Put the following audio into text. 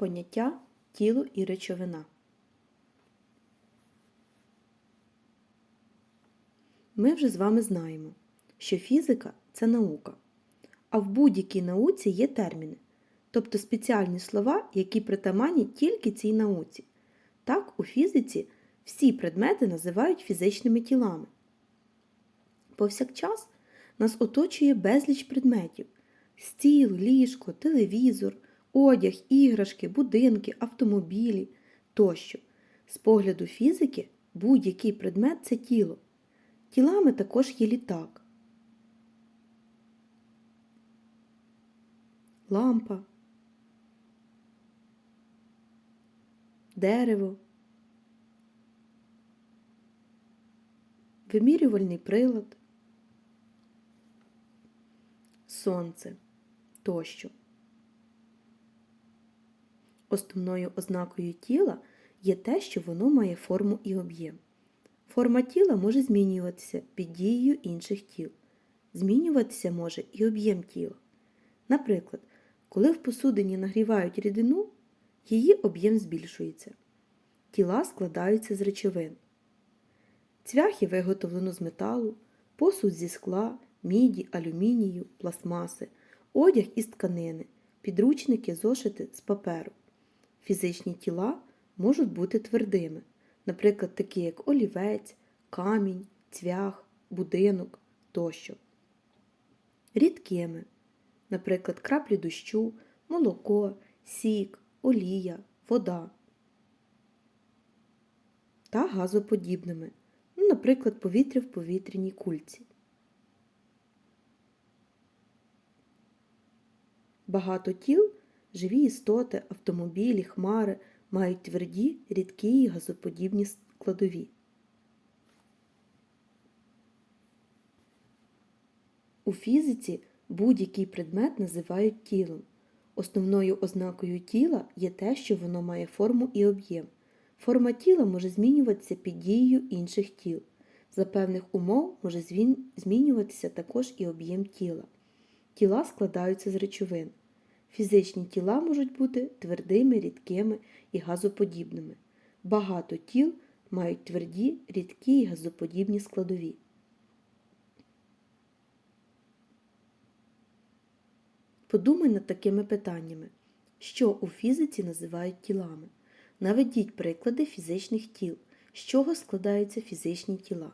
Поняття тіло і речовина. Ми вже з вами знаємо, що фізика це наука, а в будь-якій науці є терміни, тобто спеціальні слова, які притаманні тільки цій науці. Так, у фізиці всі предмети називають фізичними тілами. Повсякчас нас оточує безліч предметів: стіл, ліжко, телевізор, одяг, іграшки, будинки, автомобілі тощо. З погляду фізики будь-який предмет це тіло. Тілами також є літак, лампа, дерево, вимірювальний прилад, сонце тощо. Основною ознакою тіла є те, що воно має форму і об'єм. Форма тіла може змінюватися під дією інших тіл. Змінюватися може і об'єм тіла. Наприклад, коли в посудині нагрівають рідину, її об'єм збільшується. Тіла складаються з речовин. Цвяхи виготовлено з металу, посуд зі скла, міді, алюмінію, пластмаси, одяг із тканини, підручники, зошити з паперу. Фізичні тіла можуть бути твердими, наприклад, такі як олівець, камінь, цвях, будинок тощо. Рідкими, наприклад, краплі дощу, молоко, сік, олія, вода. Та газоподібними, ну, наприклад, повітря в повітряній кульці. Багато тіл, живі істоти, автомобілі, хмари мають тверді, рідкі і газоподібні складові. У фізиці будь-який предмет називають тілом. Основною ознакою тіла є те, що воно має форму і об'єм. Форма тіла може змінюватися під дією інших тіл. За певних умов може змінюватися також і об'єм тіла. Тіла складаються з речовин. Фізичні тіла можуть бути твердими, рідкими і газоподібними. Багато тіл мають тверді, рідкі і газоподібні складові. Подумай над такими питаннями. Що у фізиці називають тілами? Наведіть приклади фізичних тіл. З чого складаються фізичні тіла?